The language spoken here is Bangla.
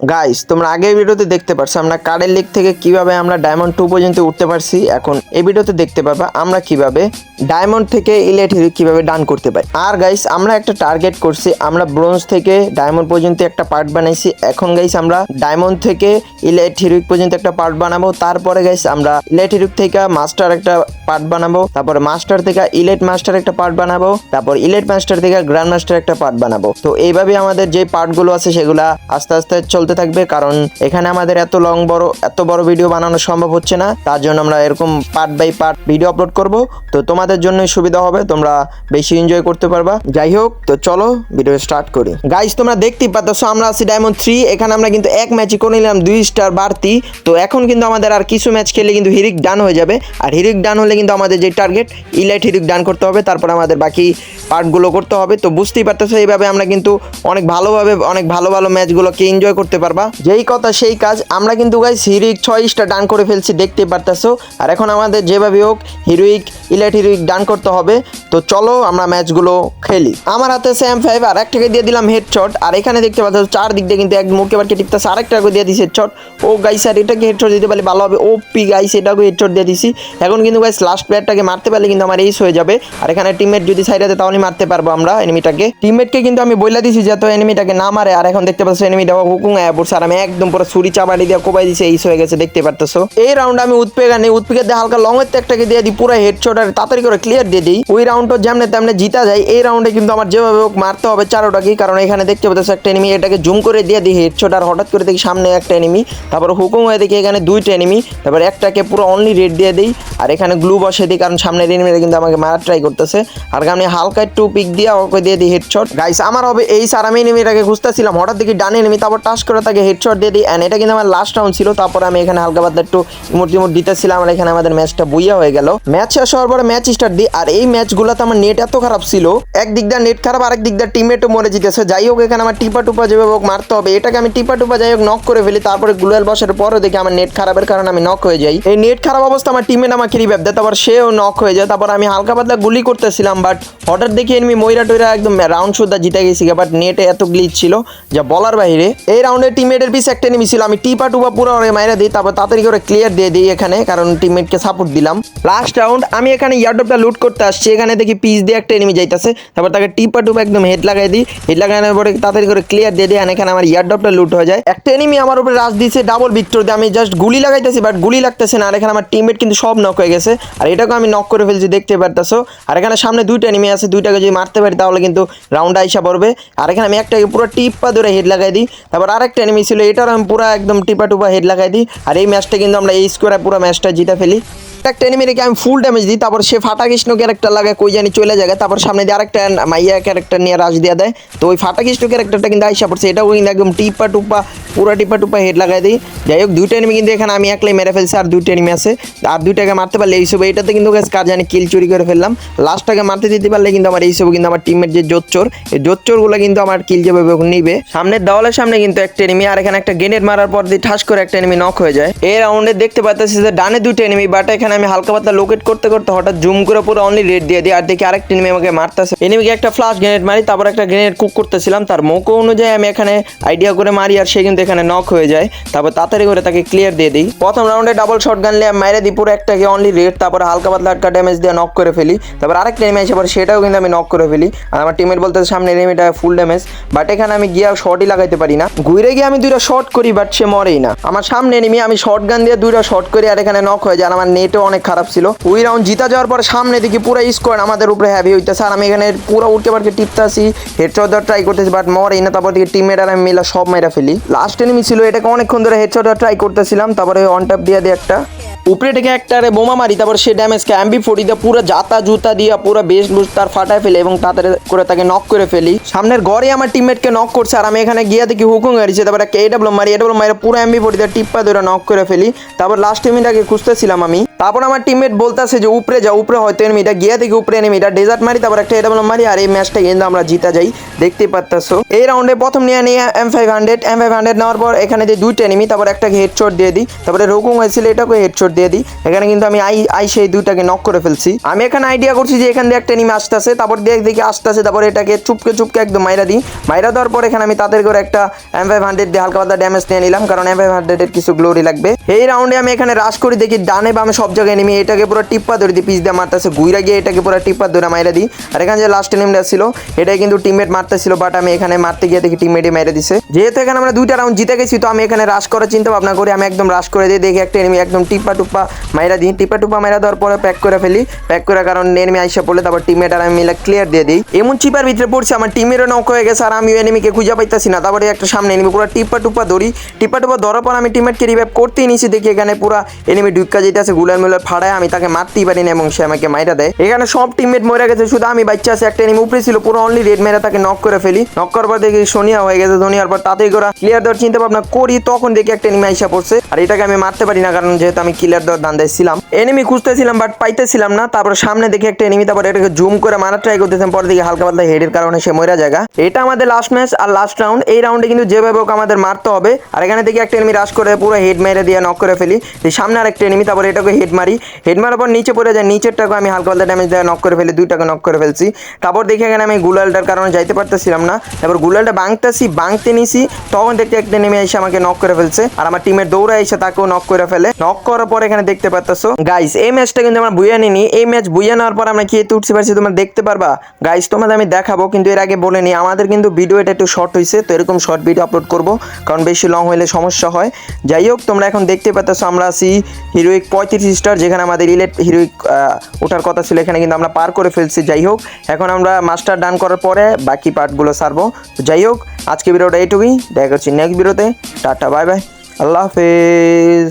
গাইস তোমরা আগের ভিডিওতে দেখতে পারছ আমরা কার্ডের লিগ থেকে কীভাবে আমরা ডায়মন্ড টু পর্যন্ত উঠতে পারছি। এখন এই ভিডিওতে দেখতে পাবা আমরা কীভাবে ডায়মন্ড থেকে ইলেট হিরো কীভাবে ডান করতে পারি। আর গাইস আমরা একটা টার্গেট করছি, আমরা ব্রোঞ্জ থেকে ডায়মন্ড পর্যন্ত একটা পার্ট বানাইছি। এখন গাইস আমরা ডায়মন্ড থেকে ইলেট হিরোইক পর্যন্ত একটা পার্ট বানাবো। তারপরে গাইস আমরা ইলেট হিরোইক থেকে মাস্টার একটা পার্ট বানাবো। তারপরে মাস্টার থেকে ইলেট মাস্টার একটা পার্ট বানাবো। তারপর ইলেট মাস্টার থেকে গ্র্যান্ড মাস্টার একটা পার্ট বানাবো। তো এইভাবে আমাদের যে পার্টগুলো আছে, সেগুলা আস্তে আস্তে চলতে থাকবে, কারণ এখানে আমাদের এত লং বড়, এত বড় ভিডিও বানানো সম্ভব হচ্ছে না। তার জন্য আমরা এরকম part by part video upload করব। তো তোমাদের জন্যই সুবিধা হবে, তোমরা বেশি এনজয় করতে পারবা। যাই হোক, তো চলো ভিডিও স্টার্ট করি। গাইজ তোমরা দেখতেই পাচ্ছ আমরা আছি ডায়মন্ড থ্রি এখানে আমরা কিন্তু এক ম্যাচই করে নিলাম, দুই স্টার বাড়তি। তো এখন কিন্তু আমাদের আর কিছু ম্যাচ খেলে কিন্তু হিরিক ডান হয়ে যাবে। আর হিরিক ডান হলে কিন্তু আমাদের যে টার্গেট ইলাইট হিরিক ডান করতে হবে। তারপর আমাদের বাকি পার্টগুলো করতে হবে। তো বুঝতেই পারতেছো, এইভাবে আমরা কিন্তু অনেক ভালোভাবে, অনেক ভালো ভালো ম্যাচগুলোকে এনজয় করতে পারবা। যেই কথা সেই কাজ। আমরা কিন্তু গাইস হিরোইক ছয় স্টার ডান করে ফেলছি, দেখতেই পারতেছো। আর এখন আমাদের যেভাবে হোক হিরোইক ইলাইট হিরোইক ডান করতে হবে। তো চলো আমরা ম্যাচগুলো খেলি। আমার হাতে স্যাম ফাইভ আর একটাকে দিয়ে দিলাম হেডশট আর এখানে দেখতে পাচ্ছ চার দিক দিয়ে কিন্তু এক মুখে বারকে টিপতেছে আরেকটাকে দিয়ে দিছি হেডশট ও গাইস আর এটাকে হেডশট দিতে পারলে ভালো হবে। ও পি গাইস এটাকে হেডশট দিয়ে দিছি। এখন কিন্তু গাইস লাস্ট প্লেয়ারটাকে মারতে পারলে কিন্তু আমার এইস হয়ে যাবে। আর এখানে টিমমেট যদি সাইডে দেয়, তাহলে মারতে পারব আমরা এনিমিটাকে টিমমেটকে কিন্তু আমি বইলা দিছি যে তো এনিমিটাকে না মারে। আর এখন দেখতে পাচ্ছ এনিমিটা হুকুম আমি একদম পুরো ছুরি দিয়ে কোবাই দিছি হয়ে গেছে, দেখতে পারতেছো? এই রাউন্ড আমি উৎপেগা নেই উৎপেগা দিয়ে হালকা লং একটাকে দিয়ে দিই, পুরো আর তাড়াতাড়ি করে ক্লিয়ার দিয়ে দিই। ওই রাউন্ডটা যেমনে তেমনে জিতা যায়, এই রাউন্ডে কিন্তু আমার যেভাবে হোক মারতে হবে চারোটাকে, কারণ এখানে দেখতে পাচ্ছ একটা এনিমি এটাকে জুম করে দিয়ে দিই আর হঠাৎ করে দেখি সামনে একটা এনিমি তারপর হুকুম হয়ে দেখি এখানে দুইটা এনিমি তারপর একটাকে পুরো অনলি রেড দিয়ে দিই, আর এখানে গ্লু বসে দিই, কারণ সামনের এনিমিটা কিন্তু আমাকে মারার ট্রাই করতেছে। আর আমি হালকা একটু পিক দিয়ে ওকে দিয়ে দিই হেডশট গাইস আমার হবে এই সার আমি এনিমিটাকে খুঁজতেছিলাম, হঠাৎ দেখি ডানে এনিমি তারপর করে তাকে হেডশট দিয়ে দিই অ্যান্ড এটা কিন্তু আমার লাস্ট রাউন্ড ছিল, তারপর আমি এখানে হালকা পাতলা একটু ইমোট টিমোট দিতেছিলাম, আর এখানে আমাদের ম্যাচটা বুইয়া হয়ে গেল। ম্যাচ শেষ হওয়ার পরে ম্যাচ স্টার্ট দিই, আর এই ম্যাচগুলোতে আমার নেট এত খারাপ ছিল, এক দিক দিয়ে নেট খারাপ, আরেক দিক দিয়ে টিমমেটও মরে যেতেছে। যাই হোক, এখানে আমার টিপা টুপা যেভাবে হোক মারতে হবে, এটাকে আমি টিপা টুপা যাই হোক নক করে ফেলি, তারপরে গ্লুয়াল বসার পরও দেখি আমার নেট খারাপের কারণে আমি নক হয়ে যাই। এই নেট খারাপ অবস্থা আমার টিমমেট আমাকে রিভাইভ দেয়, তারপর সেও নক হয়ে যায়। তারপর আমি হালকা পাতলা গুলি করতেছিলাম বাট হঠাৎ দেখি এনিমি ময়রা টইরা একদম রাউন্ড সুদ্ধা জিতে গেছি বাট নেটে এত গ্লিচ ছিল, যা বলার বাইরে। এই রাউন্ডে টিমমেটের পিছে একটা এনিমি ছিল। আমি টিপা টুপা পুরো মাইরা দিই, তারপর তাড়াতাড়ি করে ক্লিয়ার দিয়ে দিই এখানে, কারণ টিমমেটকে সাপোর্ট দিলাম। লাস্ট রাউন্ড আমি এখানে ইয়ারডপটা লুট করতে আসছি। এখানে দেখি পিস দিয়ে একটা এনিমি যাইতেছে। তারপর তাকে টিপা টুপা একদম হেড লাগাই দিই। হেড লাগানোর পরে তাড়াতাড়ি করে ক্লিয়ার দিয়ে দিই, আর এখানে আমার ইয়ারডপটা লুট হয়ে যায়। একটা এনিমি আমার উপরে রাশ দিয়েছে ডাবল ভিক্টর দিয়ে। আমি জাস্ট গুলি লাগাইতেছি বাট গুলি লাগতেছে না। আর এখানে আমার টিমমেট কিন্তু সব নক হয়ে গেছে। আর এটাকে আমি নক করে ফেলছি, দেখতে পারতেছো। আর এখানে সামনে দুইটা এনিমি আছে, দুইটাকে যদি মারতে পারি তাহলে কিন্তু রাউন্ড আইসা পড়বে। আর এখানে আমি একটাকে পুরো টিপা ধরে হেড লাগাই দিই। তারপর আরেকটা এনিমি ছিল, এটার আমি পুরো একদম টিপা টুপা হেড লাগাই দিই। আর এই ম্যাচটা কিন্তু আমরা এই স্কোয়ারে পুরো ম্যাচটা জিতে ফেলি। একটা এনিমি রেখে আমি ফুল ড্যামেজ দিই, তারপর সে ফাটা কৃষ্ণ ক্যারেক্টার লাগে, কই জানি চলে যায় তারপর সামনে দিয়ে আরেকটা মাইয়া ক্যারেক্টার নিয়ে রাজ দিয়ে দেয়। তো ওই ফাটা কৃষ্ণ ক্যারেক্টারটা কিন্তু আইসা পড়ছে, এটাও কিন্তু একদম টিপা টুপা, পুরো টিপা টুপা হেড লাগাই দিই। যাই হোক, দুইটা এনিমি কিন্তু এখানে আমি একলাই মেরে ফেলছি, আর দুইটা এনিমি আছে। আর দুইটাকে মারতে পারলে এইসব এইটাতে কিন্তু কার জানি কিল চুরি করে ফেললাম। লাস্টটাকে মারতে দিতে পারলে কিন্তু আমার এইসব কিন্তু আমার টিমের যে জোচ্চোর, এই জোচ্চোরগুলো কিন্তু আমার কিল যেভাবে নিবে। সামনের দেওয়ালের সামনে কিন্তু একটা এনিমি আর এখানে একটা গ্রেনেড মারার পর দিয়ে ঠাস করে একটা এনিমি নক হয়ে যায়। এই রাউন্ডে দেখতে পাচ্ছি যে ডানে দুটো এনিমি বাট এখানে আমি হালকা পাতলা লোকেট করতে করতে হঠাৎ জুম করে পুরো অনলি রেড দিয়ে দিই। আর দেখি আরেকটা এনিমি আমাকে মারতেছে। এনিমিকে একটা ফ্লাশ গ্রেনেড মারি, তারপর একটা গ্রেনেড কুক করতেছিলাম। তার মুখ অনুযায়ী আমি এখানে আইডিয়া করে মারি আর সে কিন্তু এখানে নক হয়ে যায়। তারপর তাড়াতাড়ি করে তাকে ক্লিয়ার দিয়ে দিই। প্রথম রাউন্ডে ডাবল শট গান নিয়ে মাইরে দিই পুরো একটাকে অনলি রেড তারপর হালকা পাতলা একটা ড্যামেজ দিয়ে নক করে ফেলি। তারপর আরেকটা এনিমি এসে পরে সেটাও কিন্তু আমি নক করে ফেলি। আর আমার টিমের বলতে সামনে এনিমিটা ফুল ড্যামেজ বাট এখানে আমি গিয়ে শর্টই লাগাইতে পারি না। ঘুরে গিয়ে আমি দুইটা শর্ট করি বাট সে মরেই না। আমার সামনে এনিমি আমি শর্ট গান দিয়ে দুইটা শর্ট করি আর এখানে নক হয়ে যায়। আর আমার নেটও অনেক খারাপ ছিল। ওই রাউন্ড জিতা যাওয়ার পর সামনে দেখি পুরো স্কোয়াড আমাদের উপরে হ্যাভি হইতেছে। আর আমি এখানে পুরো উঠতে পারকে টিপতাছি হেডশট দেওয়ার ট্রাই করতেছি বাট মরেই না, তারপর দিকে টিমের আর আমি মিলা সব মেরা ফেলি। লাস্ট এনিমি ছিল, এটাকে অনেকক্ষণ ধরে হেডশট দেওয়ার ট্রাই করতেছিলাম, তারপরে অন দিয়ে দিয়ে একটা। উপরে থেকে একটা আরে বোমা মারি, তারপর সে ড্যামেজকে অ্যাম্বি ফোর্টি দিয়ে পুরো জাতা জুতা দিয়ে পুরো বেশ বুস্ট তার ফাটায় ফেলে এবং তাড়াতাড়ি করে তাকে নক করে ফেলি। সামনের ঘরে আমার টিমমেটকে নক করছে, আর আমি এখানে গিয়ে দেখি হুকুম মারিছে তারপর একটা এডাব্লো মারি এডাব্লো মারি, পুরো অ্যাম্বি ফোর্টি দিয়ে টিপ্পা ধরে নক করে ফেলি। তারপর লাস্ট টিমিটাকে খুঁজতেছিলাম আমি। তারপর আমার টিমমেট বলতেছে যে, উপরে যা উপরে হয়তো এনিমিটা গিয়া থেকে উপরে এনিমিটা ডেজার্ট মারি, তারপর একটা এডাবল মারি, আর এই ম্যাচটা কিন্তু আমরা জিতা যাই। দেখতে পারতেছো? এই রাউন্ডে প্রথম নিয়ে নিয়ে M five hundred M five hundred নেওয়ার পর এখানে যে দুইটা এনিমি তারপর একটাকে হেডশট দিয়ে দিই, তারপরে রোকুং হয়েছিল এটাকে হেডশট দিয়ে দিই। এখানে কিন্তু আমি আই আই সেই দুইটাকে নক করে ফেলছি। আমি এখানে আইডিয়া করছি যে, এখান দিয়ে একটা এনিমি আসতেছে, তারপর দেখ, দেখি আসতেছে, তারপর এটাকে চুপকে চুপকে একদম মাইরা দিই। মাইরা দেওয়ার পর এখানে আমি তাদের করে একটা এম ফাইভ হান্ড্রেড দিয়ে হালকা পাতলা ড্যামেজ নিয়ে নিলাম, কারণ এম ফাইভ হান্ড্রেডের কিছু গ্লোরি লাগবে। এই রাউন্ডে আমি এখানে রাশ করি, দেখি ডানে বামে সব জায়গায় এনিমি এটাকে পুরো টিপ্পা ধরে দিই পিস দিয়ে মারতেছে। গুইরা গিয়ে এটাকে পুরো টিপ্পা ধরে মাইরা দিই। আর এখানে যে লাস্ট এনিমিটা ছিল, এটাই কিন্তু টিমমেট মারতেছিল বাট আমি এখানে মারতে গিয়ে দেখি টিমমেটই মেরে দিছে। যেহেতু এখানে আমরা দুইটা রাউন্ড জিতে গেছি, তো আমি এখানে রাশ করার চিন্তা ভাবনা করি। আমি একদম রাশ করে দিই দেখি একটা এনিমি একদম টিপ্পা টুপ্পা মাইরা দিই। টিপ্পা টুপ্পা মাইরা দেওয়ার পরে প্যাক করে ফেলি। প্যাক করে কারণ এনিমি আইসা পড়লে তারপর টিমমেট আর আমি মিলে ক্লিয়ার দিয়ে দিই। এমন চিপার ভিতরে পড়ছে, আমার টিমেরও নক হয়ে গেছে, আর আমি এনিমিকে খুঁজে পাইতেছি না। তারপরে একটা সামনে এনিমি পুরো টিপ্পা টুপ্পা ধরি। টিপ্পা টুপ্পা ধরার পর আমি টিমমেটকে রিভাইভ করতেই নিছি, দেখি এখানে পুরো এনিমি ঢুকা যেতেছে গুলার মুলার ফাড়ায় আমি তাকে মারতেই পারি না এবং সে আমাকে মাইরা দেয়। এখানে সব টিমমেট মরে গেছে, শুধু আমি বাচ্চা আছে, একটা এনিমি উপরে ছিল, পুরো অনলি রেড মেরে তাকে নক করে ফেলি। নক করার পর দেখি সোনিয়া হয়ে গেছে, সোনিয়ার পর তাতেই করা ক্লিয়ার দেওয়ার চিন্তা ভাবনা করি, তখন দেখি একটা এনিমি আইসা পড়ছে। আর এটাকে আমি মারতে পারি না, কারণ যেহেতু আমি ক্লিয়ার দেওয়ার দান ছিলাম। এনিমি খুঁজতেছিলাম বাট পাইতেছিলাম না। তারপর সামনে দেখি একটা এনিমি তারপর এটাকে জুম করে মারার ট্রাই করতেছিলাম, পরে দেখি হালকা পাতলা হেডের কারণে সে মরা জায়গা। এটা আমাদের লাস্ট ম্যাচ আর লাস্ট রাউন্ড এই রাউন্ডে কিন্তু যেভাবে হোক আমাদের মারতে হবে। আর এখানে দেখি একটা এনিমি রাশ করে পুরো হেড মেরে দিয়ে নক করে ফেলি। সামনে আর একটা এনিমি তারপর এটাকে হেড মারি। হেড মারার পর নিচে পড়ে যায়। নিচেরটাকে আমি হালকা পাতলা ড্যামেজ দিয়ে নক করে ফেলি দুইটাকে নক করে ফেলছি। তারপর দেখি এখানে আমি গুলালটার কারণে যাইতে পারতেছিলাম না। তারপর গুলালটা বাংতেছি বাংতে নিছি। তখন দেখতে একটা নেমে এসে আমাকে নক করে ফেলছে। আর আমার টিমের দৌড়া এসে তাকেও নক করে ফেলে। নক করার পর এখানে দেখতে পারতেছো। গাইস এই ম্যাচটা কিন্তু আমরা বুয়া নিনি এই ম্যাচ বুয়া নেওয়ার পর আমরা কি এতে উঠতে পারছি তোমরা দেখতে পারবা? গাইস তোমাদের আমি দেখাবো, কিন্তু এর আগে বলে নি আমাদের কিন্তু ভিডিও এটা একটু শর্ট হয়েছে তো এরকম শর্ট ভিডিও আপলোড করব, কারণ বেশি লং হলে সমস্যা হয়। যাই হোক, তোমরা এখন দেখতে পাচ্ছ আমরা আছি হিরোইক পঁয়ত্রিশ স্টার যেখানে আমাদের ইলেট হিরোইক ওঠার কথা ছিল, এখানে কিন্তু আমরা পার করে ফেলছি। যাই হোক, এখন আমরা মাস্টার ডান করার পরে বাকি পার্টগুলো সারবো। তো যাই হোক, আজকে ভিডিওটা এইটুকুই। দেখা করছি নেক্সট ভিডিওতে। Tata, bye bye. আল্লাহ হাফেজ।